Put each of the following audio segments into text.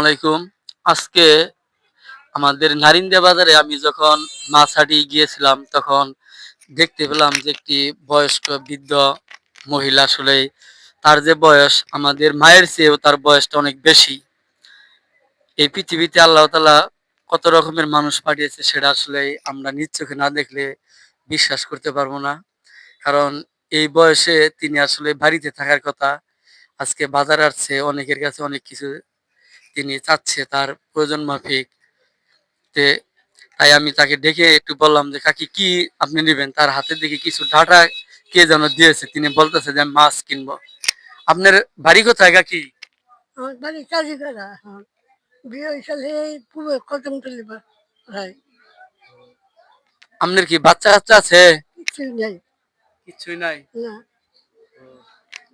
আলাইকুম। আজকে আমাদের নারিন্দা বাজারে আমি যখন মাছ হাটিয়ে গিয়েছিলাম, তখন দেখতে পেলাম যে একটি বয়স্ক বৃদ্ধ মহিলা আসলে তার যে বয়স, আমাদের মায়ের চেয়েও তার বয়সটা অনেক বেশি। এই পৃথিবীতে আল্লাহ তালা কত রকমের মানুষ পাঠিয়েছে সেটা আসলে আমরা চোখে না দেখলে বিশ্বাস করতে পারব না। কারণ এই বয়সে তিনি আসলে বাড়িতে থাকার কথা, আজকে বাজার আসছে, অনেকের কাছে অনেক কিছু তিনি চাচ্ছে তার প্রয়োজন মাফিক। তে তাই আমি তাকে ডেকে একটু বললাম যে কাকি কি আপনি নেবেন? তার হাতে দিকে কিছু ডাটা কে যেন দিয়েছে? তিনি বলতেছে যে আমি মাছ কিনবো। আপনার বাড়ি কোথায় কাকি? আমার বাড়ি বিয়ে কদম আপনার কি বাচ্চা কাচ্চা আছে? কিছুই নেই। কিছুই নাই? না।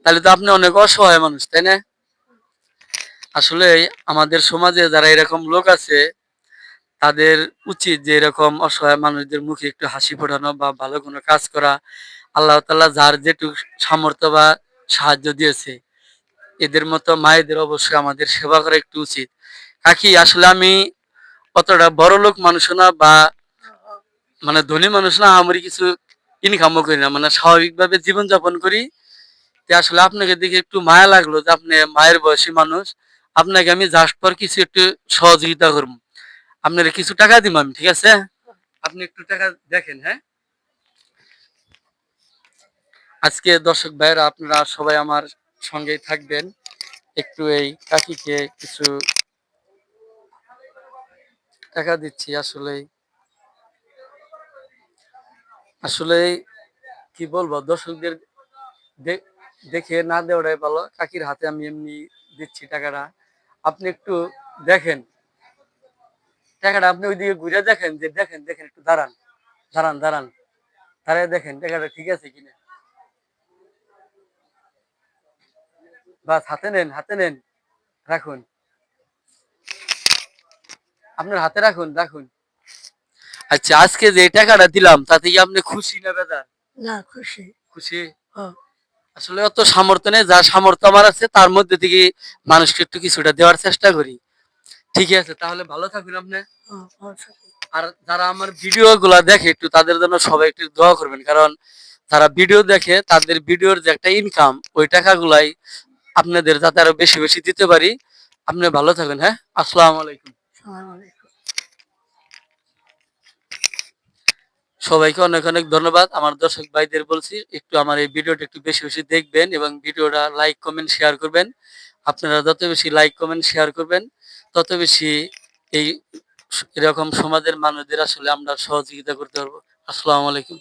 তাহলে তো আপনি অনেক অসহায় মানুষ তাই না? আসলে আমাদের সমাজে যারা এরকম লোক আছে, তাদের উচিত যে এরকম অসহায় মানুষদের মুখে একটু হাসি ফোটানো বা ভালো কোনো কাজ করা। আল্লাহ তাল্লাহ যার যেটুকু সামর্থ্য বা সাহায্য দিয়েছে, এদের মতো মায়েদের অবশ্যই আমাদের সেবা করা একটু উচিত। কাকি, আসলে আমি অতটা বড় লোক মানুষ না বা মানে ধনী মানুষ না আমার কিছু ইনকামও করি না। মানে স্বাভাবিকভাবে জীবনযাপন করি। আসলে আপনাকে দেখে একটু মায়া লাগল যে আপনি মায়ের বয়সী মানুষ। আপনাকে আমি জাস্ট পর কিছু একটু সহযোগিতা করব। আপনার কিছু টাকা দিব আমি, ঠিক আছে? আপনি একটু টাকা দেখেন হ্যাঁ? আজকে দর্শক ভাইরা আপনারা সবাই আমার সঙ্গেই থাকবেন। একটু এই কাকিকে কিছু টাকা দিচ্ছি, আসলে আসলে কি বলব, দর্শকদের দেখে না দেওয়াটাই ভালো। কাকির হাতে আমি এমনি দিচ্ছি টাকাটা। আপনি একটু দেখেন। টাকাটা আপনি ওইদিকে ঘুরে দেখেন যে দেখেন দেখেন একটু দাঁড়ান দাঁড়ান দাঁড়ান। দাঁড়ায় দেখেন টাকাটা ঠিক আছে কিনা। বাস হাতে নেন হাতে নেন রাখুন। আপনার হাতে রাখুন রাখুন। আচ্ছা আজকে যে টাকাটা দিলাম তাতে কি আপনি খুশি না বেদার না খুশি। খুশি? ও আসলে অত সামর্থ্য নেই যা সামর্থ্য আমার আছে তার মধ্যে থেকে মানুষকে একটু কিছুটা দেওয়ার চেষ্টা করি। ঠিক আছে তাহলে ভালো থাকুন আপনি। আর যারা আমার ভিডিও গুলা দেখে একটু তাদের জন্য সবাই একটু দোয়া করবেন কারণ যারা ভিডিও দেখে তাদের ভিডিওর যে একটা ইনকাম ওই টাকাগুলাই আপনাদের যাতে আরও বেশি বেশি দিতে পারি। আপনি ভালো থাকেন হ্যাঁ? আসসালামু আলাইকুম। সালাম আলাইকুম। সবাইকে অনেক অনেক ধন্যবাদ। আমার দর্শক ভাইদের বলছি, একটু আমার এই ভিডিওটা একটু বেশি বেশি দেখবেন এবং ভিডিওটা লাইক, কমেন্ট, শেয়ার করবেন। আপনারা যত বেশি লাইক, কমেন্ট, শেয়ার করবেন, তত বেশি এই এরকম সমাজের মানুষদের আসলে আমরা সহযোগিতা করতে পারব। আসসালামু আলাইকুম।